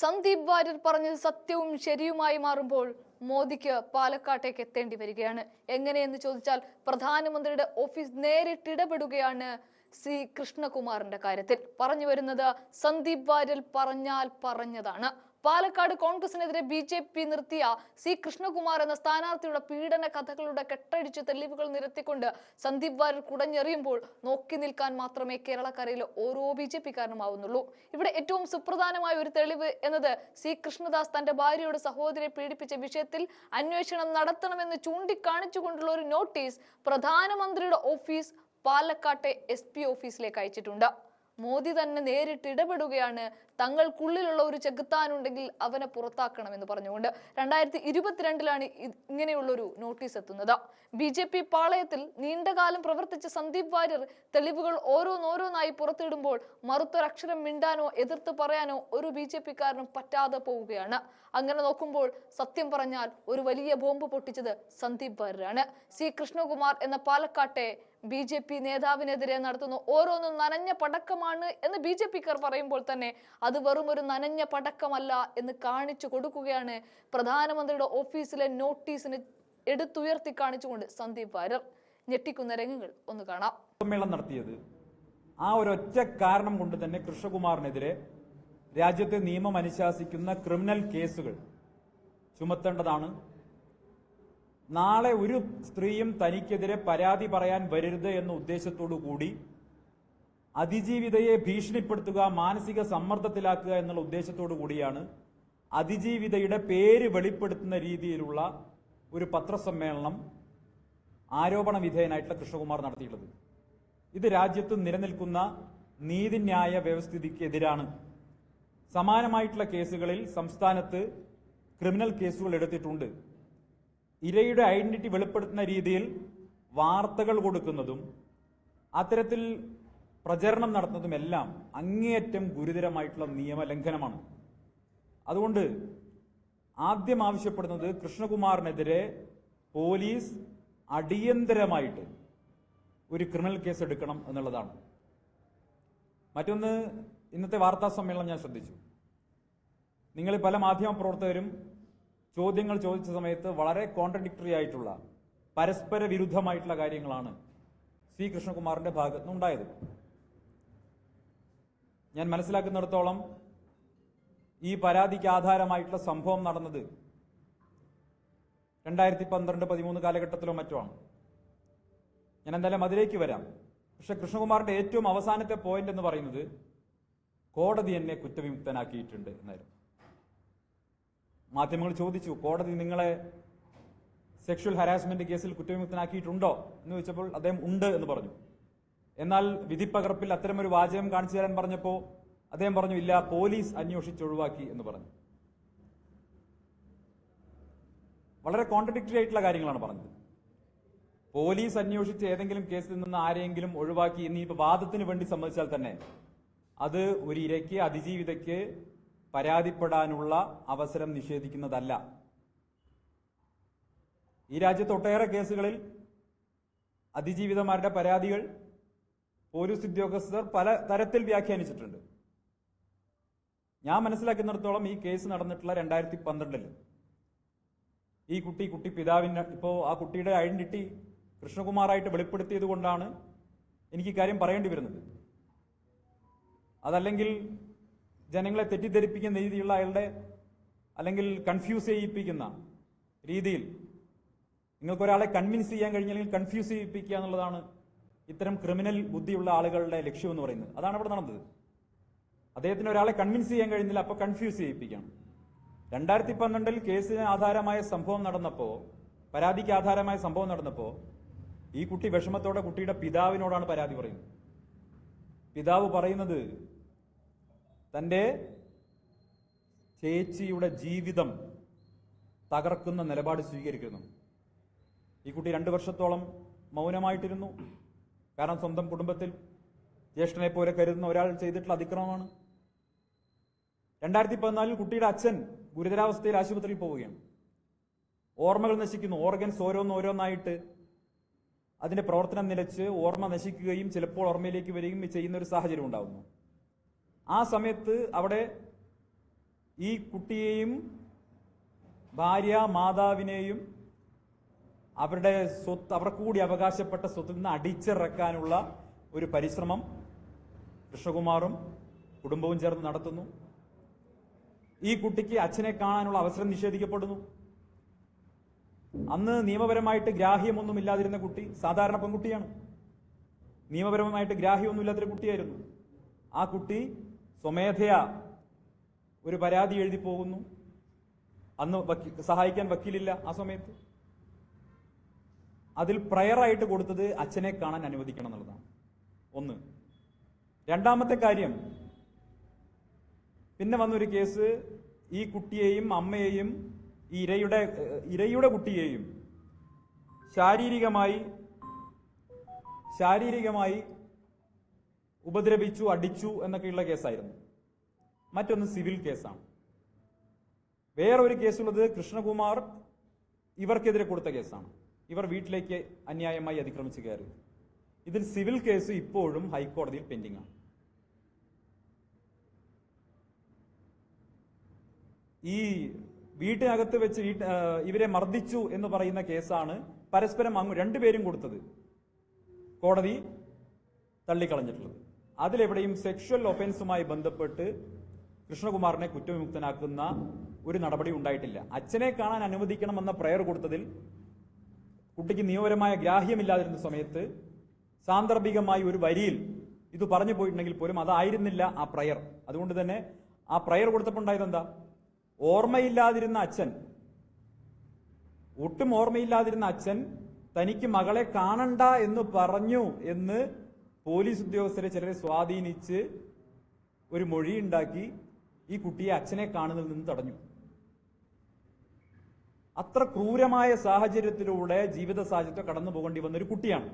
സന്ദീപ് വാര്യർ പറഞ്ഞത് സത്യവും ശരിയുമായി മാറുമ്പോൾ മോദിക്ക് പാലക്കാട്ടേക്ക് എത്തേണ്ടി വരികയാണ്. എങ്ങനെയെന്ന് ചോദിച്ചാൽ പ്രധാനമന്ത്രിയുടെ ഓഫീസ് നേരിട്ടിടപെടുകയാണ് സി കൃഷ്ണകുമാറിന്റെ കാര്യത്തിൽ. പറഞ്ഞു വരുന്നത് സന്ദീപ് വാര്യർ പറഞ്ഞാൽ പറഞ്ഞതാണ്. പാലക്കാട് കോൺഗ്രസിനെതിരെ ബി ജെ പി നിർത്തിയ സി കൃഷ്ണകുമാർ എന്ന സ്ഥാനാർത്ഥിയുടെ പീഡന കഥകളുടെ കെട്ടടിച്ച് തെളിവുകൾ നിരത്തിക്കൊണ്ട് സന്ദീപ് വാര്യർ കുടഞ്ഞെറിയുമ്പോൾ നോക്കി നിൽക്കാൻ മാത്രമേ കേരളക്കരയിലെ ഓരോ ബി ജെ പിക്കാരനുമാവുന്നുള്ളൂ. ഇവിടെ ഏറ്റവും സുപ്രധാനമായ ഒരു തെളിവ് എന്നത് സി കൃഷ്ണദാസ് തന്റെ ഭാര്യയുടെ സഹോദരിയെ പീഡിപ്പിച്ച വിഷയത്തിൽ അന്വേഷണം നടത്തണമെന്ന് ചൂണ്ടിക്കാണിച്ചുകൊണ്ടുള്ള ഒരു നോട്ടീസ് പ്രധാനമന്ത്രിയുടെ ഓഫീസ് പാലക്കാട്ടെ എസ് പി ഓഫീസിലേക്ക് അയച്ചിട്ടുണ്ട്. മോദി തന്നെ നേരിട്ട് ഇടപെടുകയാണ്. തങ്ങൾക്കുള്ളിലുള്ള ഒരു ചെകുത്താനുണ്ടെങ്കിൽ അവനെ പുറത്താക്കണം എന്ന് പറഞ്ഞുകൊണ്ട് രണ്ടായിരത്തി ഇരുപത്തിരണ്ടിലാണ് ഇങ്ങനെയുള്ളൊരു നോട്ടീസ് എത്തുന്നത്. ബി ജെ പി പാളയത്തിൽ നീണ്ടകാലം പ്രവർത്തിച്ച സന്ദീപ് വാര്യർ തെളിവുകൾ ഓരോന്നോരോന്നായി പുറത്തിടുമ്പോൾ മറുത്തൊരക്ഷരം മിണ്ടാനോ എതിർത്ത് പറയാനോ ഒരു ബി ജെ പിക്കാരനും പറ്റാതെ പോവുകയാണ്. അങ്ങനെ നോക്കുമ്പോൾ സത്യം പറഞ്ഞാൽ ഒരു വലിയ ബോംബ് പൊട്ടിച്ചത് സന്ദീപ് വാര്യരാണ്. സി കൃഷ്ണകുമാർ എന്ന പാലക്കാട്ടെ ബി ജെ പി നേതാവിനെതിരെ നടത്തുന്ന ഓരോന്നും നനഞ്ഞ പടക്കമാണ് എന്ന് ബി ജെ പിക്കാർ പറയുമ്പോൾ തന്നെ അത് വെറും ഒരു നനഞ്ഞ പടക്കമല്ല എന്ന് കാണിച്ചു കൊടുക്കുകയാണ് പ്രധാനമന്ത്രിയുടെ ഓഫീസിലെ നോട്ടീസിന് എടുത്തുയർത്തി കാണിച്ചുകൊണ്ട് സന്ദീപ് വാര്യർ. ഞെട്ടിക്കുന്ന രംഗങ്ങൾ ഒന്ന് കാണാം. സമ്മേളനം നടത്തിയത് ആ ഒരു ഒറ്റ കാരണം കൊണ്ട് തന്നെ കൃഷ്ണകുമാറിനെതിരെ രാജ്യത്തെ നിയമം അനുശാസിക്കുന്ന ക്രിമിനൽ കേസുകൾ ചുമത്തേണ്ടതാണ്. നാളെ ഒരു സ്ത്രീയും തനിക്കെതിരെ പരാതി പറയാൻ വരരുത് എന്ന ഉദ്ദേശത്തോടു കൂടി അതിജീവിതയെ ഭീഷണിപ്പെടുത്തുക മാനസിക സമ്മർദ്ദത്തിലാക്കുക എന്നുള്ള ഉദ്ദേശത്തോടു കൂടിയാണ് അതിജീവിതയുടെ പേര് വെളിപ്പെടുത്തുന്ന രീതിയിലുള്ള ഒരു പത്രസമ്മേളനം ആരോപണ വിധേയനായിട്ടുള്ള കൃഷ്ണകുമാർ നടത്തിയിട്ടുള്ളത്. ഇത് രാജ്യത്ത് നിലനിൽക്കുന്ന നീതിന്യായ വ്യവസ്ഥിതിക്കെതിരാണ്. സമാനമായിട്ടുള്ള കേസുകളിൽ സംസ്ഥാനത്ത് ക്രിമിനൽ കേസുകൾ എടുത്തിട്ടുണ്ട്. ഇരയുടെ ഐഡന്റിറ്റി വെളിപ്പെടുത്തുന്ന രീതിയിൽ വാർത്തകൾ കൊടുക്കുന്നതും അത്തരത്തിൽ പ്രചരണം നടത്തുന്നതും എല്ലാം അങ്ങേയറ്റം ഗുരുതരമായിട്ടുള്ള നിയമലംഘനമാണ്. അതുകൊണ്ട് ആദ്യം ആവശ്യപ്പെടുന്നത് കൃഷ്ണകുമാറിനെതിരെ പോലീസ് അടിയന്തരമായിട്ട് ഒരു ക്രിമിനൽ കേസ് എടുക്കണം എന്നുള്ളതാണ്. മറ്റൊന്ന് ഇന്നത്തെ വാർത്താ സമ്മേളനം ഞാൻ ശ്രദ്ധിച്ചു. നിങ്ങൾ പല മാധ്യമ പ്രവർത്തകരും ചോദ്യങ്ങൾ ചോദിച്ച സമയത്ത് വളരെ കോൺട്രഡിക്ടറി ആയിട്ടുള്ള പരസ്പര വിരുദ്ധമായിട്ടുള്ള കാര്യങ്ങളാണ് സി കൃഷ്ണകുമാറിന്റെ ഭാഗത്ത് നിന്നുണ്ടായത് ഞാൻ മനസ്സിലാക്കുന്നിടത്തോളം ഈ പരാതിക്ക് ആധാരമായിട്ടുള്ള സംഭവം നടന്നത് രണ്ടായിരത്തി പന്ത്രണ്ട് പതിമൂന്ന് കാലഘട്ടത്തിലോ മറ്റോ ആണ്. ഞാൻ എന്തായാലും അതിലേക്ക് വരാം. പക്ഷെ കൃഷ്ണകുമാറിന്റെ ഏറ്റവും അവസാനത്തെ പോയിന്റ് എന്ന് പറയുന്നത് കോടതി എന്നെ കുറ്റവിമുക്തനാക്കിയിട്ടുണ്ട് എന്നായിരുന്നു. മാധ്യമങ്ങൾ ചോദിച്ചു കോടതി നിങ്ങളെ സെക്ഷൽ ഹരാസ്മെന്റ് കേസിൽ കുറ്റവിമുക്തനാക്കിയിട്ടുണ്ടോ എന്ന് ചോദിച്ചപ്പോൾ അദ്ദേഹം ഉണ്ട് എന്ന് പറഞ്ഞു. എന്നാൽ വിധിപ്പകർപ്പിൽ അത്തരമൊരു വാചകം കാണിച്ചു തരാൻ പറഞ്ഞപ്പോൾ അദ്ദേഹം പറഞ്ഞു ഇല്ല പോലീസ് അന്വേഷിച്ച് ഒഴിവാക്കി എന്ന് പറഞ്ഞു. വളരെ കോൺട്രഡിക്ടറി ആയിട്ടുള്ള കാര്യങ്ങളാണ് പറഞ്ഞത്. പോലീസ് അന്വേഷിച്ച് ഏതെങ്കിലും കേസിൽ നിന്ന് ആരെങ്കിലും ഒഴിവാക്കി എന്നീ വാദത്തിന് വേണ്ടി സമ്മതിച്ചാൽ തന്നെ അത് ഒരു ഇരയ്ക്ക് അതിജീവിതയ്ക്ക് പരാതിപ്പെടാനുള്ള അവസരം നിഷേധിക്കുന്നതല്ല. ഈ രാജ്യത്ത് ഒട്ടേറെ കേസുകളിൽ അതിജീവിതമാരുടെ പരാതികൾ പോലീസ് ഉദ്യോഗസ്ഥർ പല തരത്തിൽ വ്യാഖ്യാനിച്ചിട്ടുണ്ട്. ഞാൻ മനസ്സിലാക്കുന്നിടത്തോളം ഈ കേസ് നടന്നിട്ടുള്ള രണ്ടായിരത്തി പന്ത്രണ്ടിൽ ഈ കുട്ടി കുട്ടി പിതാവിന്റെ ഇപ്പോൾ ആ കുട്ടിയുടെ ഐഡന്റിറ്റി കൃഷ്ണകുമാറായിട്ട് വെളിപ്പെടുത്തിയത് കൊണ്ടാണ് എനിക്ക് കാര്യം പറയേണ്ടി വരുന്നത്. അതല്ലെങ്കിൽ ജനങ്ങളെ തെറ്റിദ്ധരിപ്പിക്കുന്ന രീതിയിലുള്ള അയാളുടെ അല്ലെങ്കിൽ കൺഫ്യൂസ് ചെയ്യിപ്പിക്കുന്ന രീതിയിൽ നിങ്ങൾക്ക് ഒരാളെ കൺവിൻസ് ചെയ്യാൻ കഴിഞ്ഞില്ലെങ്കിൽ കൺഫ്യൂസ് ചെയ്യിപ്പിക്കുക എന്നുള്ളതാണ് ഇത്തരം ക്രിമിനൽ ബുദ്ധിയുള്ള ആളുകളുടെ ലക്ഷ്യം എന്ന് പറയുന്നത്. അതാണ് അവിടെ നടന്നത്. അദ്ദേഹത്തിന് ഒരാളെ കൺവിൻസ് ചെയ്യാൻ കഴിഞ്ഞില്ല അപ്പൊ കൺഫ്യൂസ് ചെയ്യിപ്പിക്കണം. രണ്ടായിരത്തി പന്ത്രണ്ടിൽ കേസിന് ആധാരമായ സംഭവം നടന്നപ്പോ പരാതിക്ക് ആധാരമായ സംഭവം നടന്നപ്പോ ഈ കുട്ടി വിഷമത്തോടെ കുട്ടിയുടെ പിതാവിനോടാണ് പരാതി പറയുന്നത്. പിതാവ് പറയുന്നത് തന്റെ ചേച്ചിയുടെ ജീവിതം തകർക്കുന്ന നിലപാട് സ്വീകരിക്കുന്നു. ഈ കുട്ടി രണ്ടു വർഷത്തോളം മൗനമായിട്ടിരുന്നു. കാരണം സ്വന്തം കുടുംബത്തിൽ ജ്യേഷ്ഠനെ പോലെ കരുതുന്ന ഒരാൾ ചെയ്തിട്ടുള്ള അതിക്രമമാണ്. രണ്ടായിരത്തി പതിനാലിൽ കുട്ടിയുടെ അച്ഛൻ ഗുരുതരാവസ്ഥയിൽ ആശുപത്രിയിൽ പോവുകയാണ്. ഓർമ്മകൾ നശിക്കുന്നു. ഓർഗൻസ് ഓരോന്നോരോന്നായിട്ട് അതിന്റെ പ്രവർത്തനം നിലച്ച് ഓർമ്മ നശിക്കുകയും ചിലപ്പോൾ ഓർമ്മയിലേക്ക് വരികയും ചെയ്യുന്ന ഒരു സാഹചര്യം ഉണ്ടാകുന്നു ആ സമയത്ത് അവിടെ ഈ കുട്ടിയെയും ഭാര്യ മാതാവിനെയും അവരുടെ സ്വത്ത് അവർക്ക് കൂടി അവകാശപ്പെട്ട സ്വത്തിൽ നിന്ന് അടിച്ചിറക്കാനുള്ള ഒരു പരിശ്രമം കൃഷ്ണകുമാറും കുടുംബവും ചേർന്ന് നടത്തുന്നു. ഈ കുട്ടിക്ക് അച്ഛനെ കാണാനുള്ള അവസരം നിഷേധിക്കപ്പെടുന്നു. അന്ന് നിയമപരമായിട്ട് ഗ്രാഹ്യമൊന്നും ഇല്ലാതിരുന്ന കുട്ടി സാധാരണ പെൺകുട്ടിയാണ്. നിയമപരമായിട്ട് ഗ്രാഹ്യമൊന്നും ഇല്ലാത്തൊരു കുട്ടിയായിരുന്നു. ആ കുട്ടി സ്വമേധയാ ഒരു പരാതി എഴുതി പോകുന്നു. അന്ന് സഹായിക്കാൻ വക്കീലില്ല ആ സമയത്ത്. അതിൽ പ്രയറായിട്ട് കൊടുത്തത് അച്ഛനെ കാണാൻ അനുവദിക്കണം എന്നുള്ളതാണ്. ഒന്ന്. രണ്ടാമത്തെ കാര്യം പിന്നെ വന്നൊരു കേസ് ഈ കുട്ടിയെയും അമ്മയെയും ഈ ഇരയുടെ ഇരയുടെ കുട്ടിയെയും ശാരീരികമായി ശാരീരികമായി ഉപദ്രവിച്ചു അടിച്ചു എന്നൊക്കെയുള്ള കേസായിരുന്നു. മറ്റൊന്ന് സിവിൽ കേസാണ്. വേറൊരു കേസുള്ളത് കൃഷ്ണകുമാർ ഇവർക്കെതിരെ കൊടുത്ത കേസാണ്. ഇവർ വീട്ടിലേക്ക് അന്യായമായി അതിക്രമിച്ചു കയറി. ഇതിൽ സിവിൽ കേസ് ഇപ്പോഴും ഹൈക്കോടതിയിൽ പെൻഡിംഗ് ആണ് ഈ വീട്ടിനകത്ത് വെച്ച് ഇവരെ മർദ്ദിച്ചു എന്ന് പറയുന്ന കേസാണ് പരസ്പരം അങ്ങ് രണ്ടുപേരും കൊടുത്തത്. കോടതി തള്ളിക്കളഞ്ഞിട്ടുള്ളത്. അതിലെവിടെയും സെക്ഷൽ ഒഫൻസുമായി ബന്ധപ്പെട്ട് കൃഷ്ണകുമാറിനെ കുറ്റവിമുക്തനാക്കുന്ന ഒരു നടപടി ഉണ്ടായിട്ടില്ല. അച്ഛനെ കാണാൻ അനുവദിക്കണമെന്ന പ്രയർ കൊടുത്തതിൽ കുട്ടിക്ക് നിയമപരമായ ഗ്രാഹ്യമില്ലാതിരുന്ന സമയത്ത് സാന്ദർഭികമായി ഒരു വരിയിൽ ഇത് പറഞ്ഞു പോയിട്ടുണ്ടെങ്കിൽ പോലും അതായിരുന്നില്ല ആ പ്രയർ അതുകൊണ്ട് തന്നെ ആ പ്രയർ കൊടുത്തപ്പോൾ ഉണ്ടായത് എന്താ? ഓർമ്മയില്ലാതിരുന്ന അച്ഛൻ ഒട്ടും ഓർമ്മയില്ലാതിരുന്ന അച്ഛൻ തനിക്ക് മകളെ കാണണ്ട എന്ന് പറഞ്ഞു എന്ന് പോലീസ് ഉദ്യോഗസ്ഥരെ ചിലരെ സ്വാധീനിച്ച് ഒരു മൊഴിയുണ്ടാക്കി ഈ കുട്ടിയെ അച്ഛനെ കാണുന്നതിൽ നിന്ന് തടഞ്ഞു. അത്ര ക്രൂരമായ സാഹചര്യത്തിലൂടെ ജീവിത സാഹചര്യത്തെ കടന്നു പോകേണ്ടി വന്ന ഒരു കുട്ടിയാണ്.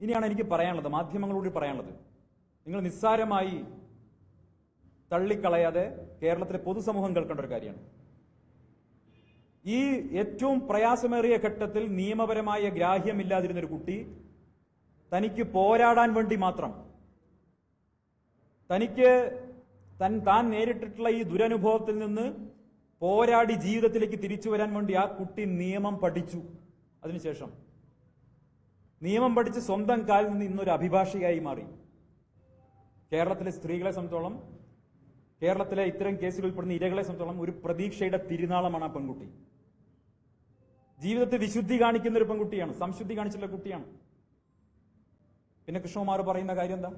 ഇനിയാണ് എനിക്ക് പറയാനുള്ളത് മാധ്യമങ്ങളോട് പറയാനുള്ളത്. നിങ്ങൾ നിസ്സാരമായി തള്ളിക്കളയാതെ കേരളത്തിലെ പൊതുസമൂഹം കേൾക്കേണ്ട ഒരു കാര്യമാണ്. ഈ ഏറ്റവും പ്രയാസമേറിയ ഘട്ടത്തിൽ നിയമപരമായ ഗ്രാഹ്യമില്ലാതിരുന്ന ഒരു കുട്ടി തനിക്ക് പോരാടാൻ വേണ്ടി മാത്രം. തനിക്ക് തൻ താൻ നേരിട്ടിട്ടുള്ള ഈ ദുരനുഭവത്തിൽ നിന്ന് പോരാടി ജീവിതത്തിലേക്ക് തിരിച്ചു വരാൻ വേണ്ടി ആ കുട്ടി നിയമം പഠിച്ചു. അതിനുശേഷം നിയമം പഠിച്ച് സ്വന്തം കാലിൽ നിന്ന് ഇന്നൊരു അഭിഭാഷകയായി മാറി. കേരളത്തിലെ സ്ത്രീകളെ സംബന്ധിച്ചോളം കേരളത്തിലെ ഇത്തരം കേസുകൾ ഉൾപ്പെടുന്ന ഇരകളെ സംബന്ധിച്ചോളം ഒരു പ്രതീക്ഷയുടെ തിരുനാളമാണ് ആ പെൺകുട്ടി. ജീവിതത്തെ വിശുദ്ധി കാണിക്കുന്ന ഒരു പെൺകുട്ടിയാണ് സംശുദ്ധി കാണിച്ചിട്ടുള്ള കുട്ടിയാണ്. പിന്നെ കൃഷ്ണകുമാർ പറയുന്ന കാര്യം എന്താ?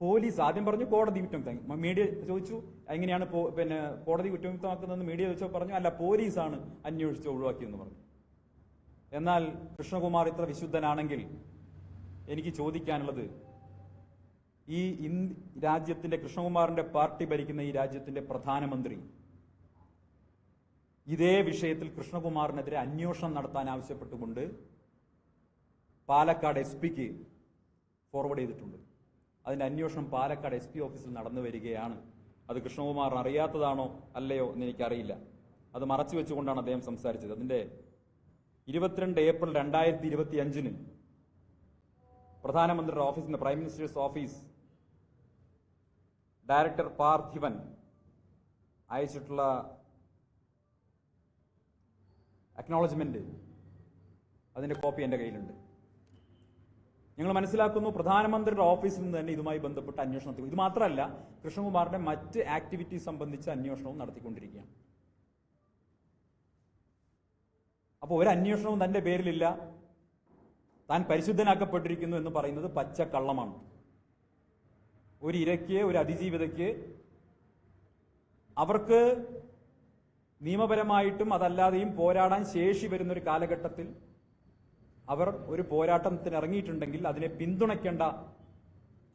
പോലീസ് ആദ്യം പറഞ്ഞു കോടതി കുറ്റമുക്ത മീഡിയ ചോദിച്ചു എങ്ങനെയാണ് പിന്നെ കോടതി കുറ്റമുക്തമാക്കുന്നതെന്ന് മീഡിയ ചോദിച്ചപ്പോൾ പറഞ്ഞു അല്ല പോലീസാണ് അന്വേഷിച്ച് ഒഴിവാക്കിയെന്ന് പറഞ്ഞു. എന്നാൽ കൃഷ്ണകുമാർ ഇത്ര വിശുദ്ധനാണെങ്കിൽ എനിക്ക് ചോദിക്കാനുള്ളത് ഈ രാജ്യത്തിന്റെ കൃഷ്ണകുമാറിന്റെ പാർട്ടി ഭരിക്കുന്ന ഈ രാജ്യത്തിന്റെ പ്രധാനമന്ത്രി ഇതേ വിഷയത്തിൽ കൃഷ്ണകുമാറിനെതിരെ അന്വേഷണം നടത്താൻ ആവശ്യപ്പെട്ടുകൊണ്ട് പാലക്കാട് എസ് പിക്ക് ഫോർവേഡ് ചെയ്തിട്ടുണ്ട്. അതിന്റെ അന്വേഷണം പാലക്കാട് എസ് പി ഓഫീസിൽ നടന്നു വരികയാണ്. അത് കൃഷ്ണകുമാർ അറിയാത്തതാണോ അല്ലയോ എന്ന് എനിക്കറിയില്ല. അത് മറച്ചു വെച്ചുകൊണ്ടാണ് അദ്ദേഹം സംസാരിച്ചത്. അതിന്റെ ഇരുപത്തിരണ്ട് ഏപ്രിൽ രണ്ടായിരത്തി ഇരുപത്തി അഞ്ചിന് പ്രധാനമന്ത്രിയുടെ ഓഫീസിൽ prime minister's office director Parthivan അയച്ചിട്ടുള്ള acknowledgement അതിന്റെ കോപ്പി എന്റെ കയ്യിലുണ്ട്. ഞങ്ങൾ മനസ്സിലാക്കുന്നു പ്രധാനമന്ത്രിയുടെ ഓഫീസിൽ നിന്ന് തന്നെ ഇതുമായി ബന്ധപ്പെട്ട അന്വേഷണം ഇത് മാത്രമല്ല കൃഷ്ണകുമാറിന്റെ മറ്റ് ആക്ടിവിറ്റീസ് സംബന്ധിച്ച അന്വേഷണവും നടത്തിക്കൊണ്ടിരിക്കുകയാണ്. അപ്പോൾ ഒരു അന്വേഷണവും തന്റെ പേരിലില്ല. താൻ പരിശുദ്ധനാക്കപ്പെട്ടിരിക്കുന്നു എന്ന് പറയുന്നത് പച്ച കള്ളമാണ് ഒരു ഇരയ്ക്ക് ഒരു അതിജീവിതയ്ക്ക് അവർക്ക് നിയമപരമായിട്ടും അതല്ലാതെയും പോരാടാൻ ശേഷി വരുന്ന ഒരു കാലഘട്ടത്തിൽ അവർ ഒരു പോരാട്ടത്തിന് ഇറങ്ങിയിട്ടുണ്ടെങ്കിൽ അതിനെ പിന്തുണയ്ക്കേണ്ട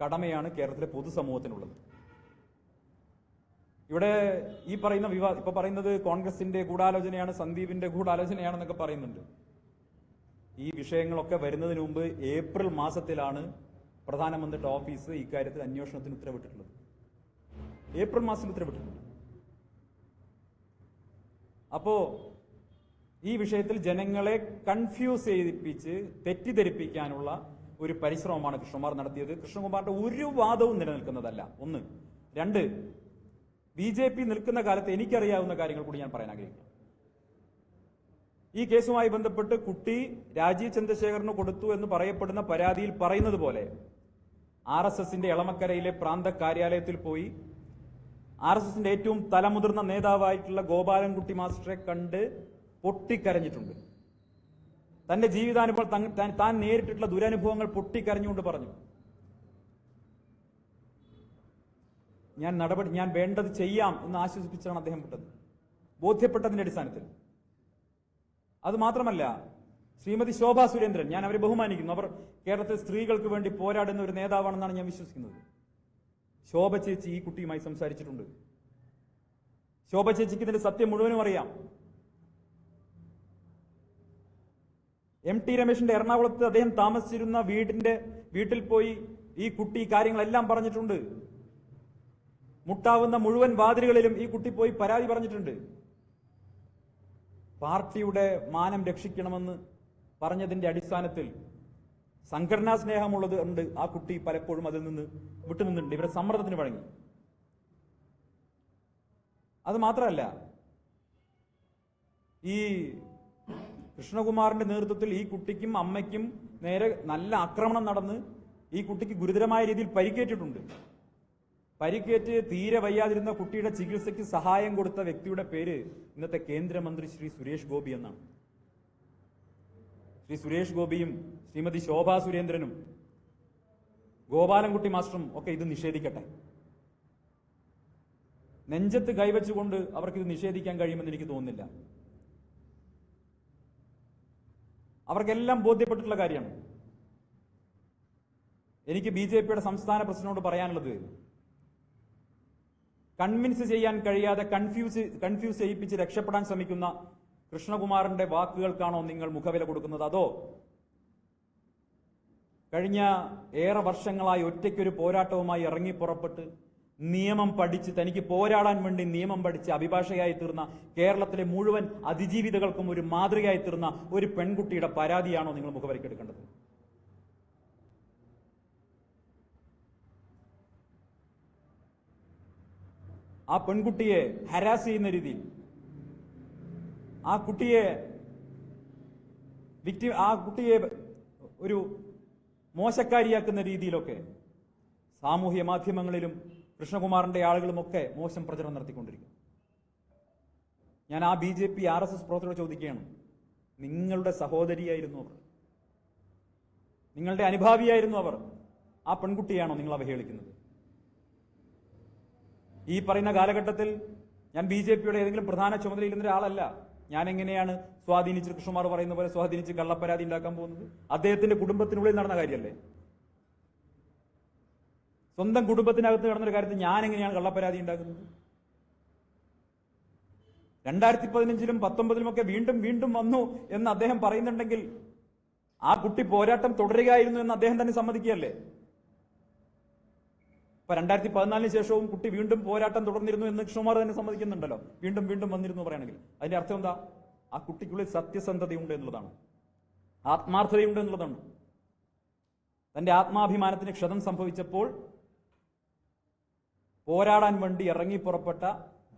കടമയാണ് കേരളത്തിലെ പൊതുസമൂഹത്തിനുള്ളത്. ഇവിടെ ഈ പറയുന്ന വിവാ ഇപ്പൊ പറയുന്നത് കോൺഗ്രസിന്റെ ഗൂഢാലോചനയാണ് സന്ദീപിന്റെ ഗൂഢാലോചനയാണെന്നൊക്കെ പറയുന്നുണ്ട്. ഈ വിഷയങ്ങളൊക്കെ വരുന്നതിന് മുമ്പ് ഏപ്രിൽ മാസത്തിലാണ് പ്രധാനമന്ത്രിയുടെ ഓഫീസ് ഇക്കാര്യത്തിൽ അന്വേഷണത്തിന് ഉത്തരവിട്ടിട്ടുള്ളത്. ഏപ്രിൽ മാസത്തിൽ ഉത്തരവിട്ടിട്ടുണ്ട്. അപ്പോ ഈ വിഷയത്തിൽ ജനങ്ങളെ കൺഫ്യൂസ് ചെയ്യിപ്പിച്ച് തെറ്റിദ്ധരിപ്പിക്കാനുള്ള ഒരു പരിശ്രമമാണ് കൃഷ്ണകുമാർ നടത്തിയത്. കൃഷ്ണകുമാറിന്റെ ഒരു വാദവും നിലനിൽക്കുന്നതല്ല. ഒന്ന്. രണ്ട്. ബി ജെ പി നിൽക്കുന്ന കാലത്ത് എനിക്കറിയാവുന്ന കാര്യങ്ങൾ കൂടി ഞാൻ പറയാൻ ആഗ്രഹിക്കുന്നു. ഈ കേസുമായി ബന്ധപ്പെട്ട് കുട്ടി രാജീവ് ചന്ദ്രശേഖറിന് കൊടുത്തു എന്ന് പറയപ്പെടുന്ന പരാതിയിൽ പറയുന്നത് പോലെ ആർ എസ് എസിന്റെ എളമക്കരയിലെ പ്രാന്ത കാര്യാലയത്തിൽ പോയി ആർ എസ് എസിന്റെ ഏറ്റവും തലമുതിർന്ന നേതാവായിട്ടുള്ള ഗോപാലൻകുട്ടി മാസ്റ്ററെ കണ്ട് പൊട്ടിക്കരഞ്ഞിട്ടുണ്ട്. തന്റെ ജീവിതാനുഭവം താൻ നേരിട്ടിട്ടുള്ള ദുരനുഭവങ്ങൾ പൊട്ടിക്കരഞ്ഞുകൊണ്ട് പറഞ്ഞു. ഞാൻ നടപടി ഞാൻ വേണ്ടത് ചെയ്യാം എന്ന് ആശ്വസിപ്പിച്ചാണ് അദ്ദേഹം വിട്ടത്. ബോധ്യപ്പെട്ടതിന്റെ അടിസ്ഥാനത്തിൽ. അത് മാത്രമല്ല ശ്രീമതി ശോഭാ സുരേന്ദ്രൻ ഞാൻ അവരെ ബഹുമാനിക്കുന്നു. അവർ കേരളത്തിൽ സ്ത്രീകൾക്ക് വേണ്ടി പോരാടുന്ന ഒരു നേതാവാണെന്നാണ് ഞാൻ വിശ്വസിക്കുന്നത്. ശോഭ ചേച്ചി ഈ കുട്ടിയുമായി സംസാരിച്ചിട്ടുണ്ട്. ശോഭ ചേച്ചിക്ക് ഇതിന്റെ സത്യം മുഴുവനും അറിയാം. എം ടി രമേശിന്റെ എറണാകുളത്ത് അദ്ദേഹം താമസിച്ചിരുന്ന വീടിന്റെ വീട്ടിൽ പോയി ഈ കുട്ടി കാര്യങ്ങളെല്ലാം പറഞ്ഞിട്ടുണ്ട്. മുട്ടാവുന്ന മുഴുവൻ വാതിലുകളിലും ഈ കുട്ടി പോയി പരാതി പറഞ്ഞിട്ടുണ്ട്. പാർട്ടിയുടെ മാനം രക്ഷിക്കണമെന്ന് പറഞ്ഞതിന്റെ അടിസ്ഥാനത്തിൽ സംഘടനാ സ്നേഹമുള്ളത് ഉണ്ട് ആ കുട്ടി പലപ്പോഴും അതിൽ നിന്ന് വിട്ടുനിന്നിട്ടുണ്ട്. ഇവരെ സമ്മർദ്ദത്തിന് വഴങ്ങി. അത് മാത്രമല്ല ഈ കൃഷ്ണകുമാറിന്റെ നേതൃത്വത്തിൽ ഈ കുട്ടിക്കും അമ്മയ്ക്കും നേരെ നല്ല ആക്രമണം നടന്ന് ഈ കുട്ടിക്ക് ഗുരുതരമായ രീതിയിൽ പരിക്കേറ്റിട്ടുണ്ട്. പരിക്കേറ്റ് തീരെ വയ്യാതിരുന്ന കുട്ടിയുടെ ചികിത്സയ്ക്ക് സഹായം കൊടുത്ത വ്യക്തിയുടെ പേര് ഇന്നത്തെ കേന്ദ്രമന്ത്രി ശ്രീ സുരേഷ് ഗോപി എന്നാണ്. ശ്രീ സുരേഷ് ഗോപിയും ശ്രീമതി ശോഭാ സുരേന്ദ്രനും ഗോപാലൻകുട്ടി മാസ്റ്ററും ഒക്കെ ഇത് നിഷേധിക്കട്ടെ. നെഞ്ചത്ത് കൈവച്ചുകൊണ്ട് അവർക്ക് ഇത് നിഷേധിക്കാൻ കഴിയുമെന്ന് എനിക്ക് തോന്നുന്നില്ല. അവർക്കെല്ലാം ബോധ്യപ്പെട്ടിട്ടുള്ള കാര്യമാണ്. എനിക്ക് ബി ജെ പിയുടെ സംസ്ഥാന പ്രസിഡന്റിനോട് പറയാനുള്ളത് കൺവിൻസ് ചെയ്യാൻ കഴിയാതെ കൺഫ്യൂസ് കൺഫ്യൂസ് ചെയ്യിപ്പിച്ച് രക്ഷപ്പെടാൻ ശ്രമിക്കുന്ന കൃഷ്ണകുമാറിന്റെ വാക്കുകൾക്കാണോ നിങ്ങൾ മുഖവില കൊടുക്കുന്നത്? അതോ കഴിഞ്ഞ ഏറെ വർഷങ്ങളായി ഒറ്റയ്ക്കൊരു പോരാട്ടവുമായി ഇറങ്ങി പുറപ്പെട്ട് നിയമം പഠിച്ച് തനിക്ക് പോരാടാൻ വേണ്ടി നിയമം പഠിച്ച് അഭിഭാഷകയായി തീർന്ന കേരളത്തിലെ മുഴുവൻ അതിജീവിതകൾക്കും ഒരു മാതൃകയായി തീർന്ന ഒരു പെൺകുട്ടിയുടെ പരാതിയാണോ നിങ്ങൾ മുഖവരക്കെടുക്കേണ്ടത് ആ പെൺകുട്ടിയെ ഹരാസ് ചെയ്യുന്ന രീതിയിൽ ആ കുട്ടിയെ വിക്ടി ആ കുട്ടിയെ ഒരു മോശക്കാരിയാക്കുന്ന രീതിയിലൊക്കെ സാമൂഹ്യ മാധ്യമങ്ങളിലും കൃഷ്ണകുമാറിന്റെ ആളുകളുമൊക്കെ മോശം പ്രചരണം നടത്തിക്കൊണ്ടിരിക്കും ഞാൻ ആ B J P R S S പ്രവർത്തകരോട് ചോദിക്കുകയാണ്. നിങ്ങളുടെ സഹോദരിയായിരുന്നു അവർ. നിങ്ങളുടെ അനുഭാവിയായിരുന്നു അവർ. ആ പെൺകുട്ടിയാണോ നിങ്ങൾ അവഹേളിക്കുന്നത്? ഈ പറയുന്ന കാലഘട്ടത്തിൽ ഞാൻ ബി ജെ പിയുടെ ഏതെങ്കിലും പ്രധാന ചുമതലയിരുന്ന ഒരാളല്ല. ഞാൻ എങ്ങനെയാണ് സ്വാധീനിച്ച് കൃഷ്ണകുമാർ പറയുന്ന പോലെ സ്വാധീനിച്ച് കള്ളപ്പരാതി ഉണ്ടാക്കാൻ പോകുന്നത്? അദ്ദേഹത്തിന്റെ കുടുംബത്തിനുള്ളിൽ നടന്ന കാര്യമല്ലേ? സ്വന്തം കുടുംബത്തിനകത്ത് നടന്നൊരു കാര്യത്തിൽ ഞാൻ എങ്ങനെയാണ് കള്ളപ്പരാതി ഉണ്ടാക്കുന്നത്? രണ്ടായിരത്തി പതിനഞ്ചിലും പത്തൊമ്പതിലും ഒക്കെ വീണ്ടും വീണ്ടും വന്നു എന്ന് അദ്ദേഹം പറയുന്നുണ്ടെങ്കിൽ ആ കുട്ടി പോരാട്ടം തുടരുകയായിരുന്നു എന്ന് അദ്ദേഹം തന്നെ സമ്മതിക്കുകയല്ലേ? ഇപ്പൊ രണ്ടായിരത്തി പതിനാലിന് ശേഷവും കുട്ടി വീണ്ടും പോരാട്ടം തുടർന്നിരുന്നു എന്ന് കൃഷ്ണകുമാർ തന്നെ സമ്മതിക്കുന്നുണ്ടല്ലോ. വീണ്ടും വീണ്ടും വന്നിരുന്നു പറയുകയാണെങ്കിൽ. അതിന്റെ അർത്ഥം എന്താ? ആ കുട്ടിക്കുള്ളിൽ സത്യസന്ധതയുണ്ട് എന്നുള്ളതാണ്. ആത്മാർത്ഥതയുണ്ട് എന്നുള്ളതാണ്. തന്റെ ആത്മാഭിമാനത്തിന് ക്ഷതം സംഭവിച്ചപ്പോൾ പോരാടാൻ വേണ്ടി ഇറങ്ങി പുറപ്പെട്ട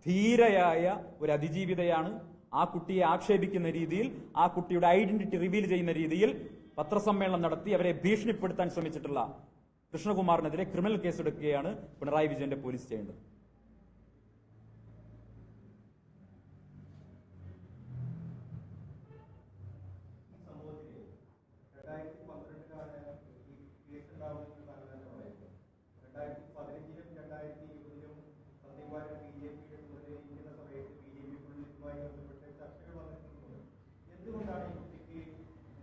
ധീരയായ ഒരു അതിജീവിതയാണ് ആ കുട്ടിയെ ആക്ഷേപിക്കുന്ന രീതിയിൽ ആ കുട്ടിയുടെ ഐഡന്റിറ്റി റിവീൽ ചെയ്യുന്ന രീതിയിൽ പത്രസമ്മേളനം നടത്തി അവരെ ഭീഷണിപ്പെടുത്താൻ ശ്രമിച്ചിട്ടുള്ള കൃഷ്ണകുമാറിനെതിരെ ക്രിമിനൽ കേസെടുക്കുകയാണ് പിണറായി വിജയന്റെ പോലീസ് ചെയ്യേണ്ടത് രണ്ടായിരത്തി പന്ത്രണ്ടിലാണ് ഈ കേസ് ഉണ്ടാവുന്നത് താങ്കൾ തന്നെ പറയുന്നത് രണ്ടായിരത്തി പതിനഞ്ചിലും രണ്ടായിരത്തി ഇരുപതിലും സത്യകുമാരൻ ബി ജെ പിയുടെ ചുമതലയിരിക്കുന്ന സമയത്ത് ബി ജെ പിക്കുള്ളിൽ ഇതുമായി ബന്ധപ്പെട്ട് ചർച്ചകൾ വന്നിട്ടുണ്ട് എന്തുകൊണ്ടാണ് ഈ കുട്ടിക്ക്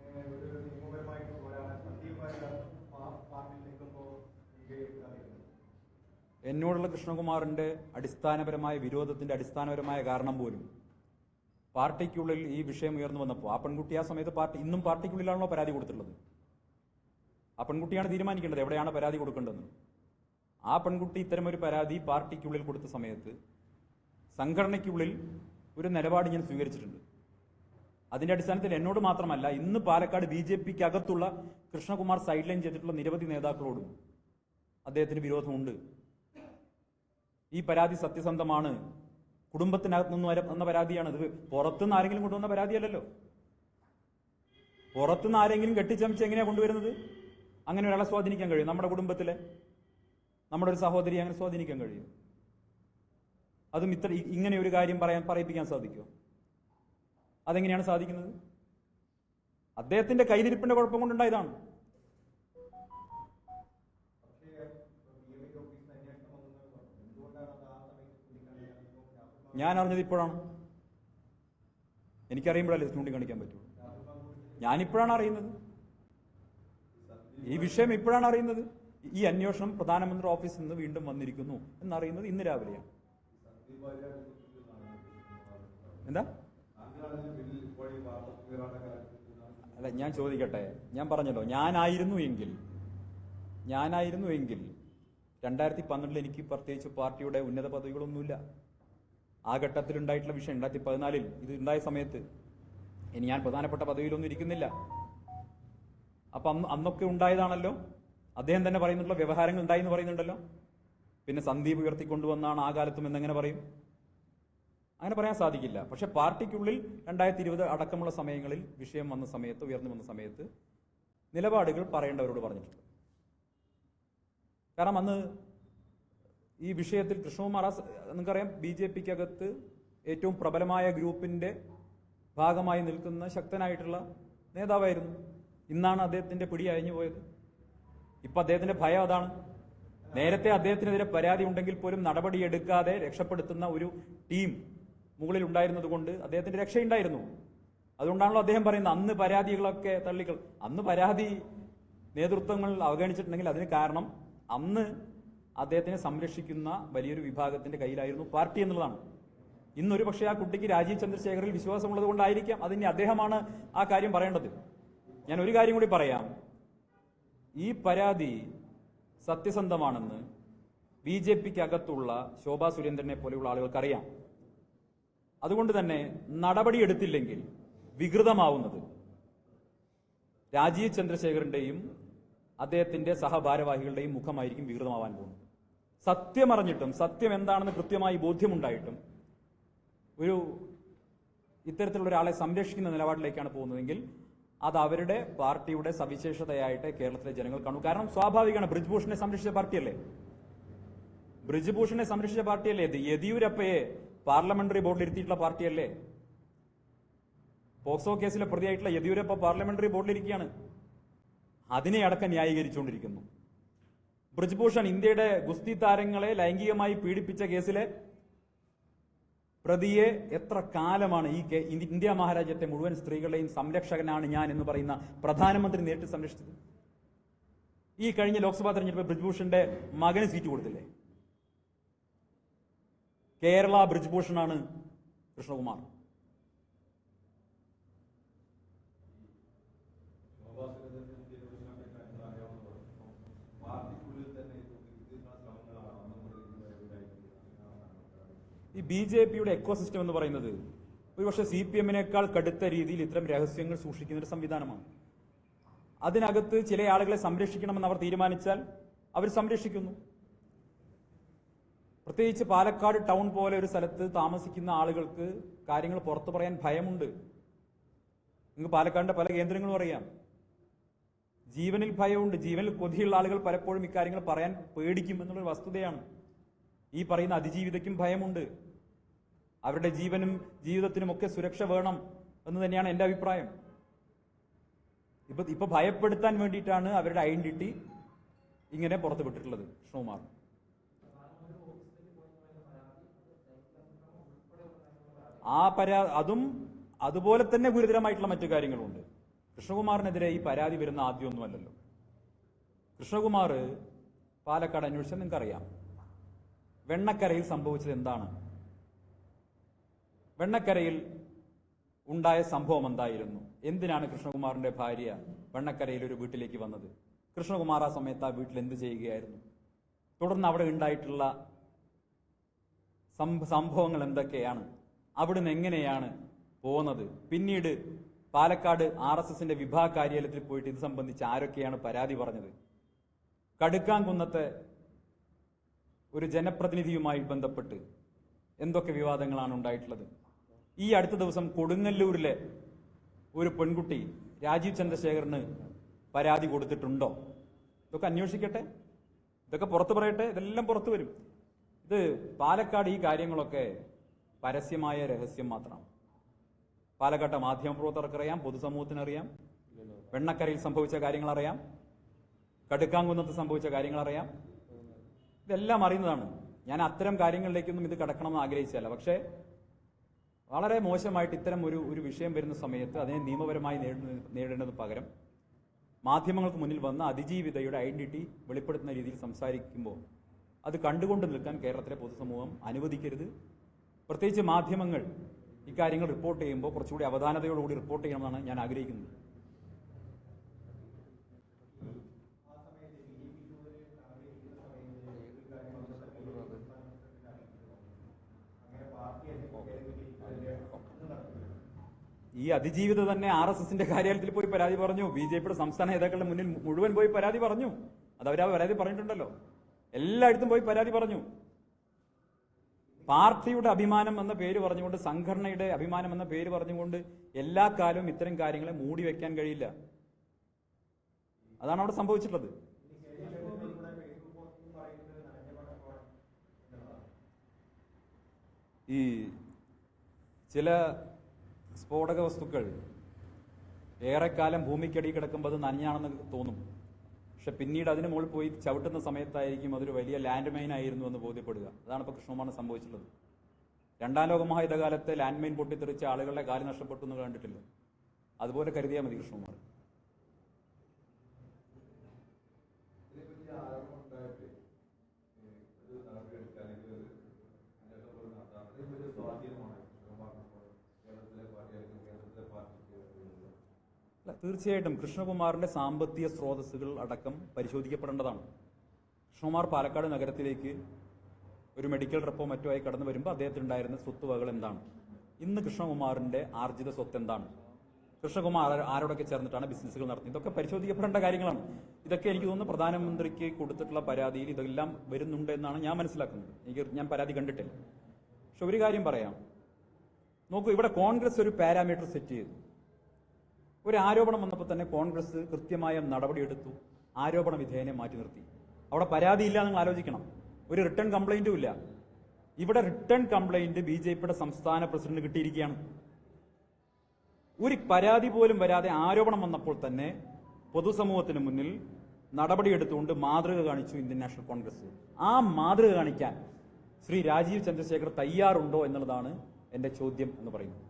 ഏഹ്, ഒരു നിയമപരമായിട്ട് പോരാടാൻ സത്യകുമാരൻ പാർട്ടിയിൽ നിൽക്കുമ്പോൾ സ്വീകരിക്കാതിരുന്നത് എന്നോടുള്ള കൃഷ്ണകുമാറിന്റെ അടിസ്ഥാനപരമായ വിരോധത്തിന്റെ അടിസ്ഥാനപരമായ കാരണം പോലും പാർട്ടിക്കുള്ളിൽ ഈ വിഷയം ഉയർന്നു വന്നപ്പോൾ ആ പെൺകുട്ടി ആ സമയത്ത് പാർട്ടി ഇന്നും പാർട്ടിക്കുള്ളിലാണല്ലോ പരാതി കൊടുത്തിട്ടുള്ളത്? ആ പെൺകുട്ടിയാണ് തീരുമാനിക്കേണ്ടത് എവിടെയാണ് പരാതി കൊടുക്കേണ്ടതെന്ന് ആ പെൺകുട്ടി ഇത്തരമൊരു പരാതി പാർട്ടിക്കുള്ളിൽ കൊടുത്ത സമയത്ത് സംഘടനയ്ക്കുള്ളിൽ ഒരു നിലപാട് ഞാൻ സ്വീകരിച്ചിട്ടുണ്ട്. അതിന്റെ അടിസ്ഥാനത്തിൽ എന്നോട് മാത്രമല്ല ഇന്ന് പാലക്കാട് ബി ജെ പിക്ക് അകത്തുള്ള കൃഷ്ണകുമാർ സൈഡ് ലൈൻ ചെയ്തിട്ടുള്ള നിരവധി നേതാക്കളോടും അദ്ദേഹത്തിന് വിരോധമുണ്ട്. ഈ പരാതി സത്യസന്ധമാണ്. കുടുംബത്തിനകത്ത് നിന്ന് വന്ന പരാതിയാണ്. ഇത് പുറത്തുനിന്ന് ആരെങ്കിലും കൊണ്ടുവന്ന പരാതിയല്ലല്ലോ. പുറത്തുനിന്ന് ആരെങ്കിലും കെട്ടിച്ചമച്ച് എങ്ങനെയാണ് കൊണ്ടുവരുന്നത്? അങ്ങനെ ഒരാളെ സ്വാധീനിക്കാൻ കഴിയും. നമ്മുടെ കുടുംബത്തിലെ നമ്മുടെ ഒരു സഹോദരി അങ്ങനെ സ്വാധീനിക്കാൻ കഴിയും. അതും ഇത്ര ഇങ്ങനെ ഒരു കാര്യം പറയാൻ പറയിപ്പിക്കാൻ സാധിക്കുമോ അതെങ്ങനെയാണ് സാധിക്കുന്നത്? അദ്ദേഹത്തിന്റെ കയ്യിലിരിപ്പിന്റെ കുഴപ്പം കൊണ്ടുണ്ടായതാണ് പക്ഷേ ബി എം എ ഓഫീസിന് അന്വേഷണം വന്നെന്ന് പറഞ്ഞു എന്തുകൊണ്ടാണ് അത് ആ സമയത്ത് ചൂണ്ടിക്കാണിക്കാതെ ഇപ്പോൾ രാഹുൽ മാങ്കൂട്ടത്തിൽ ഞാൻ അറിഞ്ഞത് ഇപ്പോഴാണ്. എനിക്കറിയുമ്പോഴല്ലേ ചൂണ്ടിക്കാണിക്കാൻ പറ്റുള്ളൂ ഞാനിപ്പോഴാണ് അറിയുന്നത്. ഈ വിഷയം ഇപ്പോഴാണ് അറിയുന്നത്. ഈ അന്വേഷണം പ്രധാനമന്ത്രി ഓഫീസിൽ നിന്ന് വീണ്ടും വന്നിരിക്കുന്നു എന്നറിയുന്നത് ഇന്ന് രാവിലെയാണ്. എന്താ? അല്ല ഞാൻ ചോദിക്കട്ടെ. ഞാൻ പറഞ്ഞല്ലോ ഞാനായിരുന്നു എങ്കിൽ ഞാനായിരുന്നു എങ്കിൽ രണ്ടായിരത്തി പന്ത്രണ്ടിൽ എനിക്ക് പ്രത്യേകിച്ച് പാർട്ടിയുടെ ഉന്നത പദവികളൊന്നുമില്ല. ആ ഘട്ടത്തിൽ ഉണ്ടായിട്ടുള്ള വിഷയം രണ്ടായിരത്തി പതിനാലിൽ ഇത് ഉണ്ടായ സമയത്ത് ഇനി ഞാൻ പ്രധാനപ്പെട്ട പദവിയിലൊന്നും ഇരിക്കുന്നില്ല. അപ്പൊ അന്ന് അന്നൊക്കെ ഉണ്ടായതാണല്ലോ. അദ്ദേഹം തന്നെ പറയുന്നുള്ള വ്യവഹാരങ്ങൾ ഉണ്ടായി എന്ന് പറയുന്നുണ്ടല്ലോ. പിന്നെ സന്ദീപ് ഉയർത്തിക്കൊണ്ടുവന്നാണ് ആ കാലത്തും എന്നെങ്ങനെ പറയും? അങ്ങനെ പറയാൻ സാധിക്കില്ല. പക്ഷെ പാർട്ടിക്കുള്ളിൽ രണ്ടായിരത്തി ഇരുപത് അടക്കമുള്ള സമയങ്ങളിൽ വിഷയം വന്ന സമയത്ത് ഉയർന്നു വന്ന സമയത്ത് നിലപാടുകൾ പറയേണ്ടവരോട് പറഞ്ഞിട്ടുണ്ട്. കാരണം അന്ന് ഈ വിഷയത്തിൽ കൃഷ്ണകുമാർ നിങ്ങൾക്കറിയാം ബി ജെ പിക്കകത്ത് ഏറ്റവും പ്രബലമായ ഗ്രൂപ്പിന്റെ ഭാഗമായി നിൽക്കുന്ന ശക്തനായിട്ടുള്ള നേതാവായിരുന്നു. ഇന്നാണ് അദ്ദേഹത്തിന്റെ പിടി അയഞ്ഞു പോയത്. ഇപ്പൊ അദ്ദേഹത്തിന്റെ ഭയം അതാണ്. നേരത്തെ അദ്ദേഹത്തിനെതിരെ പരാതി ഉണ്ടെങ്കിൽ പോലും നടപടിയെടുക്കാതെ രക്ഷപ്പെടുത്തുന്ന ഒരു ടീം മുകളിൽ ഉണ്ടായിരുന്നത് കൊണ്ട് അദ്ദേഹത്തിന്റെ രക്ഷയുണ്ടായിരുന്നു. അതുകൊണ്ടാണല്ലോ അദ്ദേഹം പറയുന്നത് അന്ന് പരാതികളൊക്കെ തള്ളിക്കൾ അന്ന് പരാതി നേതൃത്വങ്ങൾ അവഗണിച്ചിട്ടുണ്ടെങ്കിൽ അതിന് കാരണം അന്ന് അദ്ദേഹത്തിനെ സംരക്ഷിക്കുന്ന വലിയൊരു വിഭാഗത്തിന്റെ കയ്യിലായിരുന്നു പാർട്ടി എന്നുള്ളതാണ്. ഇന്നൊരു പക്ഷേ ആ കുട്ടിക്ക് രാജീവ് ചന്ദ്രശേഖറിൽ വിശ്വാസമുള്ളത് കൊണ്ടായിരിക്കാം അതിന് അദ്ദേഹമാണ് ആ കാര്യം പറയേണ്ടത്. ഞാൻ ഒരു കാര്യം കൂടി പറയാം. ഈ പരാതി സത്യസന്ധമാണെന്ന് ബി ജെ പിക്ക് അകത്തുള്ള ശോഭാ സുരേന്ദ്രനെ പോലെയുള്ള ആളുകൾക്കറിയാം. അതുകൊണ്ട് തന്നെ നടപടി നടപടിയെടുത്തില്ലെങ്കിൽ വികൃതമാവുന്നത് രാജീവ് ചന്ദ്രശേഖറിന്റെയും അദ്ദേഹത്തിന്റെ സഹഭാരവാഹികളുടെയും മുഖമായിരിക്കും വികൃതമാവാൻ പോകുന്നത്. സത്യം അറിഞ്ഞിട്ടും സത്യം എന്താണെന്ന് കൃത്യമായി ബോധ്യമുണ്ടായിട്ടും ഒരു ഇത്തരത്തിലുള്ള ഒരാളെ സംരക്ഷിക്കുന്ന നിലപാടിലേക്കാണ് പോകുന്നതെങ്കിൽ അത് അവരുടെ പാർട്ടിയുടെ സവിശേഷതയായിട്ട് കേരളത്തിലെ ജനങ്ങൾ കാണും. കാരണം സ്വാഭാവികമാണ് ബ്രിജ്ഭൂഷണെ സംരക്ഷിച്ച പാർട്ടിയല്ലേ? ബ്രിജ്ഭൂഷണെ സംരക്ഷിച്ച പാർട്ടിയല്ലേ യെദിയൂരപ്പയെ പാർലമെന്ററി ബോർഡിൽ ഇരുത്തിയിട്ടുള്ള പാർട്ടിയല്ലേ? പോക്സോ കേസിലെ പ്രതിയായിട്ടുള്ള യെദിയൂരപ്പ പാർലമെന്ററി ബോർഡിലിരിക്കുകയാണ്. അതിനെ അടക്കം ന്യായീകരിച്ചുകൊണ്ടിരിക്കുന്നു. ബ്രിജ്ഭൂഷൺ ഇന്ത്യയുടെ ഗുസ്തി താരങ്ങളെ ലൈംഗികമായി പീഡിപ്പിച്ച കേസിലെ പ്രതിയെ എത്ര കാലമാണ് ഈ ഇന്ത്യ- മഹാരാജ്യത്തെ മുഴുവൻ സ്ത്രീകളുടെയും സംരക്ഷകനാണ് ഞാൻ എന്ന് പറയുന്ന പ്രധാനമന്ത്രി നേരിട്ട് സംരക്ഷിച്ചത്. ഈ കഴിഞ്ഞ ലോക്സഭാ തെരഞ്ഞെടുപ്പ് ബ്രിജ്ഭൂഷന്റെ മകന് സീറ്റ് കൊടുത്തില്ലേ? കേരള ബ്രിജ്ഭൂഷണാണ് കൃഷ്ണകുമാർ. ഈ ബി ജെ പിയുടെ എക്കോസിസ്റ്റം എന്ന് പറയുന്നത് ഒരുപക്ഷെ സി പി എമ്മിനേക്കാൾ കടുത്ത രീതിയിൽ ഇത്തരം രഹസ്യങ്ങൾ സൂക്ഷിക്കുന്ന ഒരു സംവിധാനമാണ്. അതിനകത്ത് ചില ആളുകളെ സംരക്ഷിക്കണമെന്ന് അവർ തീരുമാനിച്ചാൽ അവർ സംരക്ഷിക്കുന്നു. പ്രത്യേകിച്ച് പാലക്കാട് ടൗൺ പോലെ ഒരു സ്ഥലത്ത് താമസിക്കുന്ന ആളുകൾക്ക് കാര്യങ്ങൾ പുറത്തു പറയാൻ ഭയമുണ്ട്. നിങ്ങൾക്ക് പാലക്കാടിന്റെ പല കേന്ദ്രങ്ങളും അറിയാം. ജീവനിൽ ഭയമുണ്ട്. ജീവനിൽ കൊതിയുള്ള ആളുകൾ പലപ്പോഴും ഇക്കാര്യങ്ങൾ പറയാൻ പേടിക്കും എന്നുള്ളൊരു വസ്തുതയാണ്. ഈ പറയുന്ന അതിജീവിതയ്ക്കും ഭയമുണ്ട്. അവരുടെ ജീവനും ജീവിതത്തിനും ഒക്കെ സുരക്ഷ വേണം എന്ന് തന്നെയാണ് എന്റെ അഭിപ്രായം. ഇപ്പൊ ഇപ്പൊ ഭയപ്പെടുത്താൻ വേണ്ടിയിട്ടാണ് അവരുടെ ഐഡന്റിറ്റി ഇങ്ങനെ പുറത്തു വിട്ടിട്ടുള്ളത് കൃഷ്ണകുമാർ ആ പരാ അതും അതുപോലെ തന്നെ ഗുരുതരമായിട്ടുള്ള മറ്റു കാര്യങ്ങളുണ്ട്. കൃഷ്ണകുമാറിനെതിരെ ഈ പരാതി വരുന്ന ആദ്യമൊന്നുമല്ലല്ലോ. കൃഷ്ണകുമാർ പാലക്കാട് അന്വേഷിച്ചാൽ നിങ്ങൾക്കറിയാം. വെണ്ണക്കരയിൽ സംഭവിച്ചത് എന്താണ്? വെണ്ണക്കരയിൽ ഉണ്ടായ സംഭവം എന്തായിരുന്നു? എന്തിനാണ് കൃഷ്ണകുമാറിന്റെ ഭാര്യ വെണ്ണക്കരയിൽ ഒരു വീട്ടിലേക്ക് വന്നത്? കൃഷ്ണകുമാർ ആ സമയത്ത് ആ വീട്ടിൽ എന്ത് ചെയ്യുകയായിരുന്നു? തുടർന്ന് അവിടെ ഉണ്ടായിട്ടുള്ള സംഭവങ്ങൾ എന്തൊക്കെയാണ്? അവിടുന്ന് എങ്ങനെയാണ് പോകുന്നത് പിന്നീട് പാലക്കാട് ആർ എസ് എസിന്റെ വിഭാഗ കാര്യാലയത്തിൽ പോയിട്ട് ഇത് സംബന്ധിച്ച് ആരൊക്കെയാണ് പരാതി പറഞ്ഞത്? കടുക്കാംകുന്നത്തെ ഒരു ജനപ്രതിനിധിയുമായി ബന്ധപ്പെട്ട് എന്തൊക്കെ വിവാദങ്ങളാണ് ഉണ്ടായിട്ടുള്ളത്? ഈ അടുത്ത ദിവസം കൊടുങ്ങല്ലൂരിലെ ഒരു പെൺകുട്ടി രാജീവ് ചന്ദ്രശേഖറിന് പരാതി കൊടുത്തിട്ടുണ്ടോ? ഇതൊക്കെ അന്വേഷിക്കട്ടെ. ഇതൊക്കെ പുറത്തു പറയട്ടെ. ഇതെല്ലാം പുറത്തു വരും. ഇത് പാലക്കാട് ഈ കാര്യങ്ങളൊക്കെ പരസ്യമായ രഹസ്യം മാത്രമാണ് പാലക്കാട്ടെ മാധ്യമപ്രവർത്തകർക്കറിയാം പൊതുസമൂഹത്തിനറിയാം വെണ്ണക്കരയിൽ സംഭവിച്ച കാര്യങ്ങൾ അറിയാം കടുക്കാങ്കുന്നത്ത് സംഭവിച്ച കാര്യങ്ങൾ അറിയാം ഇതെല്ലാം അറിയുന്നതാണ്. ഞാൻ അത്തരം കാര്യങ്ങളിലേക്കൊന്നും ഇത് കടക്കണമെന്ന് ആഗ്രഹിച്ചല്ല പക്ഷേ വളരെ മോശമായിട്ട് ഇത്തരം ഒരു ഒരു വിഷയം വരുന്ന സമയത്ത് അതിനെ നിയമപരമായി നേരിടുന്ന പകരം മാധ്യമങ്ങൾക്ക് മുന്നിൽ വന്ന അതിജീവിതയുടെ ഐഡന്റിറ്റി വെളിപ്പെടുത്തുന്ന രീതിയിൽ സംസാരിക്കുമ്പോൾ അത് കണ്ടുകൊണ്ട് നിൽക്കാൻ കേരളത്തിലെ പൊതുസമൂഹം അനുവദിക്കരുത്. പ്രത്യേകിച്ച് മാധ്യമങ്ങൾ ഇക്കാര്യങ്ങൾ റിപ്പോർട്ട് ചെയ്യുമ്പോൾ കുറച്ചുകൂടി അവധാനതയോടുകൂടി റിപ്പോർട്ട് ചെയ്യണമെന്നാണ് ഞാൻ ആഗ്രഹിക്കുന്നത് ആ സമയത്ത് ബി ജെ പി ചുമതല ആഗ്രഹിക്കുന്ന സമയത്ത് ഏതൊരു കാര്യം അന്നത്തെ സംസ്ഥാന പ്രസിഡന്റ് അറിയിക്കുന്നു അങ്ങനെ പാർട്ടി അതിന്റെ ഒന്നും നടക്കില്ല ഈ അതിജീവിത തന്നെ ആർ എസ് എസിന്റെ കാര്യാലയത്തിൽ പോയി പരാതി പറഞ്ഞു. ബി ജെ പിയുടെ സംസ്ഥാന നേതാക്കളുടെ മുന്നിൽ മുഴുവൻ പോയി പരാതി പറഞ്ഞു. അത് അവരാ പരാതി പറഞ്ഞിട്ടുണ്ടല്ലോ. എല്ലായിടത്തും പോയി പരാതി പറഞ്ഞു. പാർട്ടിയുടെ അഭിമാനം എന്ന പേര് പറഞ്ഞുകൊണ്ട് സംഘടനയുടെ അഭിമാനം എന്ന പേര് പറഞ്ഞുകൊണ്ട് എല്ലാ കാലവും ഇത്തരം കാര്യങ്ങളെ മൂടി വെക്കാൻ കഴിയില്ല. അതാണ് അവിടെ സംഭവിച്ചിട്ടുള്ളത്. ഈ ചില സ്ഫോടക വസ്തുക്കൾ ഏറെക്കാലം ഭൂമിക്കടി കിടക്കുമ്പോൾ അത് നനഞ്ഞാണെന്ന് തോന്നും. പക്ഷെ പിന്നീട് അതിന് മുകളിൽ പോയി ചവിട്ടുന്ന സമയത്തായിരിക്കും അതൊരു വലിയ ലാൻഡ് മൈൻ ആയിരുന്നു എന്ന് ബോധ്യപ്പെടുക. അതാണ് ഇപ്പോൾ കൃഷ്ണകുമാറിന് സംഭവിച്ചിട്ടുള്ളത്. രണ്ടാം ലോകമഹായുദ്ധകാലത്ത് ലാൻഡ് മൈൻ പൊട്ടിത്തെറിച്ച ആളുകളുടെ കാൽ നഷ്ടപ്പെട്ടു എന്ന് കണ്ടിട്ടില്ല. അതുപോലെ കരുതിയാൽ മതി കൃഷ്ണകുമാർ ഇതിനെപ്പറ്റി ആരോപണം ഉണ്ടായിട്ട് ഒരു നടപടിയെടുക്കുക അല്ലെങ്കിൽ ഒരു അന്വേഷണം പോലും നടത്താം അതിനെപ്പറ്റി സ്വാധീനമാണ് ശിവകുമാറിനിപ്പോൾ കേരളത്തിലെ പാർട്ടി അല്ലെങ്കിൽ കേന്ദ്രത്തിലെ പാർട്ടിക്ക് ഉള്ളത്. അല്ല തീർച്ചയായിട്ടും കൃഷ്ണകുമാറിന്റെ സാമ്പത്തിക സ്രോതസ്സുകൾ അടക്കം പരിശോധിക്കപ്പെടേണ്ടതാണ്. കൃഷ്ണകുമാർ പാലക്കാട് നഗരത്തിലേക്ക് ഒരു മെഡിക്കൽ ട്രിപ്പോ മറ്റോ ആയി കടന്നു വരുമ്പോൾ അദ്ദേഹത്തിനുണ്ടായിരുന്ന സ്വത്തുവകൾ എന്താണ്? ഇന്ന് കൃഷ്ണകുമാറിന്റെ ആർജിത സ്വത്ത് എന്താണ്? കൃഷ്ണകുമാർ ആരോടൊക്കെ ചേർന്നിട്ടാണ് ബിസിനസ്സുകൾ നടത്തുന്നത് ഇതൊക്കെ പരിശോധിക്കപ്പെടേണ്ട കാര്യങ്ങളാണ്. ഇതൊക്കെ എനിക്ക് തോന്നുന്നു പ്രധാനമന്ത്രിക്ക് കൊടുത്തിട്ടുള്ള പരാതിയിൽ ഇതെല്ലാം വരുന്നുണ്ട് എന്നാണ് ഞാൻ മനസ്സിലാക്കുന്നത്. എനിക്ക് ഞാൻ പരാതി കണ്ടിട്ടില്ല. പക്ഷെ ഒരു കാര്യം പറയാം. നോക്കൂ ഇവിടെ കോൺഗ്രസ് ഒരു പാരാമീറ്റർ സെറ്റ് ചെയ്തു. ഒരു ആരോപണം വന്നപ്പോൾ തന്നെ കോൺഗ്രസ് കൃത്യമായ നടപടിയെടുത്തു. ആരോപണ വിധേയനെ മാറ്റി നിർത്തി. അവിടെ പരാതിയില്ല നിങ്ങൾ ആലോചിക്കണം. ഒരു റിട്ടേൺ കംപ്ലൈന്റും ഇല്ല. ഇവിടെ റിട്ടേൺ കംപ്ലൈന്റ് ബി ജെ പിയുടെ സംസ്ഥാന പ്രസിഡന്റ് കിട്ടിയിരിക്കുകയാണ്. ഒരു പരാതി പോലും വരാതെ ആരോപണം വന്നപ്പോൾ തന്നെ പൊതുസമൂഹത്തിന് മുന്നിൽ നടപടിയെടുത്തുകൊണ്ട് മാതൃക കാണിച്ചു ഇന്ത്യൻ നാഷണൽ കോൺഗ്രസ്. ആ മാതൃക കാണിക്കാൻ ശ്രീ രാജീവ് ചന്ദ്രശേഖർ തയ്യാറുണ്ടോ എന്നുള്ളതാണ് എന്റെ ചോദ്യം എന്ന് പറയുന്നത്.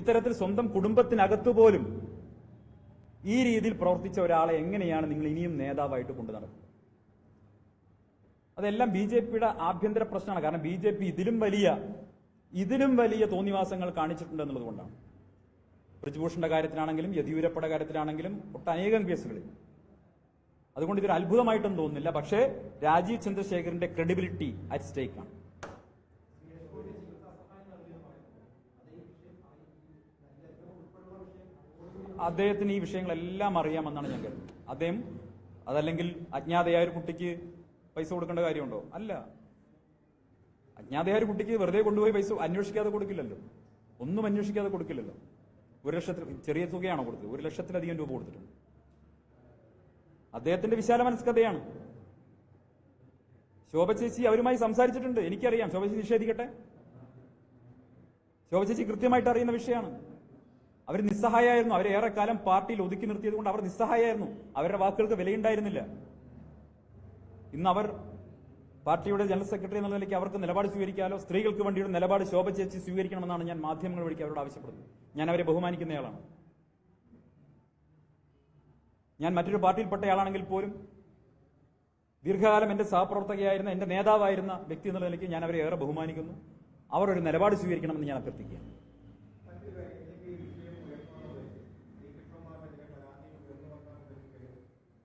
ഇത്തരത്തിൽ സ്വന്തം കുടുംബത്തിനകത്തു പോലും ഈ രീതിയിൽ പ്രവർത്തിച്ച ഒരാളെ എങ്ങനെയാണ് നിങ്ങൾ ഇനിയും നേതാവായിട്ട് കൊണ്ടു നടക്കുന്നത്? അതെല്ലാം ബി ജെ പിയുടെ ആഭ്യന്തര പ്രശ്നമാണ്. കാരണം ബി ജെ പി ഇതിലും വലിയ ഇതിലും വലിയ തോന്നിവാസങ്ങൾ കാണിച്ചിട്ടുണ്ട് എന്നുള്ളതുകൊണ്ടാണ് ബ്രിജ്ഭൂഷന്റെ കാര്യത്തിലാണെങ്കിലും യെദ്യൂരപ്പയുടെ കാര്യത്തിലാണെങ്കിലും ഒട്ടനേകം കേസുകളിൽ. അതുകൊണ്ട് ഇതൊരു അത്ഭുതമായിട്ടൊന്നും തോന്നുന്നില്ല. പക്ഷേ രാജീവ് ചന്ദ്രശേഖറിന്റെ ക്രെഡിബിലിറ്റി അറ്റ് സ്റ്റേക്കാണ് അദ്ദേഹത്തിന് ഈ വിഷയങ്ങളെല്ലാം അറിയാമെന്നാണ് ഞാൻ കരുതുന്നത്. അദ്ദേഹം അതല്ലെങ്കിൽ അജ്ഞാതയായ ഒരു കുട്ടിക്ക് പൈസ കൊടുക്കേണ്ട കാര്യമുണ്ടോ? അല്ല. അജ്ഞാതയായ ഒരു കുട്ടിക്ക് വെറുതെ കൊണ്ടുപോയി പൈസ അന്വേഷിക്കാതെ കൊടുക്കില്ലല്ലോ. ഒന്നും അന്വേഷിക്കാതെ കൊടുക്കില്ലല്ലോ. ഒരു ലക്ഷത്തിൽ ചെറിയ തുകയാണോ കൊടുത്തത്? ഒരു ലക്ഷത്തിലധികം രൂപ കൊടുത്തിട്ടുണ്ട്. അദ്ദേഹത്തിന്റെ വിശാല മനസ്കഥയാണ്. ശോഭ ചേച്ചി അവരുമായി സംസാരിച്ചിട്ടുണ്ട്. എനിക്കറിയാം. ശോഭ ചേച്ചി നിഷേധിക്കട്ടെ? ശോഭ ചേച്ചി കൃത്യമായിട്ട് അറിയുന്ന വിഷയമാണ്. അവർ നിസ്സഹായായിരുന്നു. അവരെ ഏറെക്കാലം പാർട്ടിയിൽ ഒതുക്കി നിർത്തിയത് കൊണ്ട് അവർ നിസ്സഹായായിരുന്നു. അവരുടെ വാക്കുകൾക്ക് വിലയുണ്ടായിരുന്നില്ല. ഇന്ന് അവർ പാർട്ടിയുടെ ജനറൽ സെക്രട്ടറി എന്നുള്ള നിലയ്ക്ക് അവർക്ക് നിലപാട് സ്വീകരിക്കാലോ സ്ത്രീകൾക്ക് വേണ്ടിയുള്ള നിലപാട് ശോഭ ചേച്ചി സ്വീകരിക്കണമെന്നാണ് ഞാൻ മാധ്യമങ്ങൾ വഴിക്ക് അവരോട് ആവശ്യപ്പെടുന്നത്. ഞാൻ അവരെ ബഹുമാനിക്കുന്നയാളാണ്. ഞാൻ മറ്റൊരു പാർട്ടിയിൽപ്പെട്ടയാളാണെങ്കിൽ പോലും ദീർഘകാലം എന്റെ സഹപ്രവർത്തകയായിരുന്ന എന്റെ നേതാവായിരുന്ന വ്യക്തി എന്നുള്ള നിലയ്ക്ക് ഞാൻ അവരെ ഏറെ ബഹുമാനിക്കുന്നു. അവർ നിലപാട് സ്വീകരിക്കണമെന്ന് ഞാൻ അഭ്യർത്ഥിക്കുകയാണ് മറ്റൊരു കാര്യം ഇതിലേക്ക് ഈ വിഷയം ഉയർന്നുവന്നത് ശ്രീകൃഷ്ണകുമാറിനെതിരെ പരാതി ഉയർന്നു വന്ന മുതൽക്ക്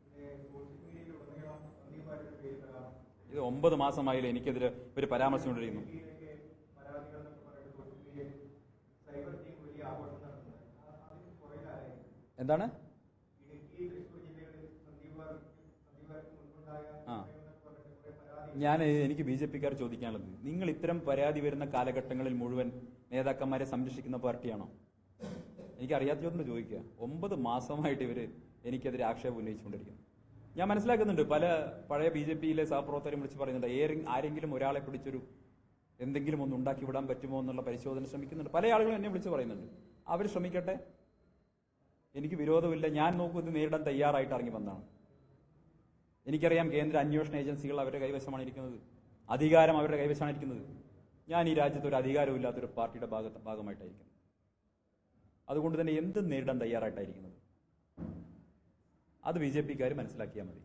പിന്നെ സോഷ്യൽ മീഡിയയിൽ ഉടനീളം സന്ദീപാരുടെ പേര് പരാതി ഒമ്പത് മാസമായില്ലേ എനിക്കെതിരെ ഒരു പരാമർശം കൊണ്ടിരിക്കുന്നു എന്താണ്? ആ. ഞാൻ എനിക്ക് ബി ജെ പിക്കാർ ചോദിക്കാനുള്ളത്. നിങ്ങൾ ഇത്തരം പരാതി വരുന്ന കാലഘട്ടങ്ങളിൽ മുഴുവൻ നേതാക്കന്മാരെ സംരക്ഷിക്കുന്ന പാർട്ടിയാണോ? എനിക്ക് അറിയാത്തതുകൊണ്ട് ചോദിക്കുക. ഒമ്പത് മാസമായിട്ട് ഇവർ എനിക്കെതിരെ ആക്ഷേപം ഉന്നയിച്ചുകൊണ്ടിരിക്കുന്നു. ഞാൻ മനസ്സിലാക്കുന്നുണ്ട്. പല പഴയ ബി ജെ പിയിലെ സഹപ്രവർത്തകരും വിളിച്ച് പറയുന്നുണ്ട് ആരെങ്കിലും ഒരാളെ പിടിച്ചൊരു എന്തെങ്കിലും ഒന്ന് ഉണ്ടാക്കി വിടാൻ പറ്റുമോ എന്നുള്ള പരിശോധന ശ്രമിക്കുന്നുണ്ട്. പല ആളുകളും എന്നെ വിളിച്ച് പറയുന്നുണ്ട്. അവർ ശ്രമിക്കട്ടെ. എനിക്ക് വിരോധമില്ല. ഞാൻ നോക്കൂ ഇത് നേരിടാൻ തയ്യാറായിട്ട് ഇറങ്ങി വന്നതാണ്. എനിക്കറിയാം കേന്ദ്ര അന്വേഷണ ഏജൻസികൾ അവരുടെ കൈവശമാണ് ഇരിക്കുന്നത്. അധികാരം അവരുടെ കൈവശമാണ് ഇരിക്കുന്നത്. ഞാൻ ഈ രാജ്യത്ത് ഒരു അധികാരമില്ലാത്തൊരു പാർട്ടിയുടെ ഭാഗത്ത് ഭാഗമായിട്ടായിരിക്കുന്നത് അതുകൊണ്ട് തന്നെ എന്തും നേരിടാൻ തയ്യാറായിട്ടായിരിക്കുന്നത്? അത് ബി ജെ പിക്കാർ മനസ്സിലാക്കിയാൽ മതി.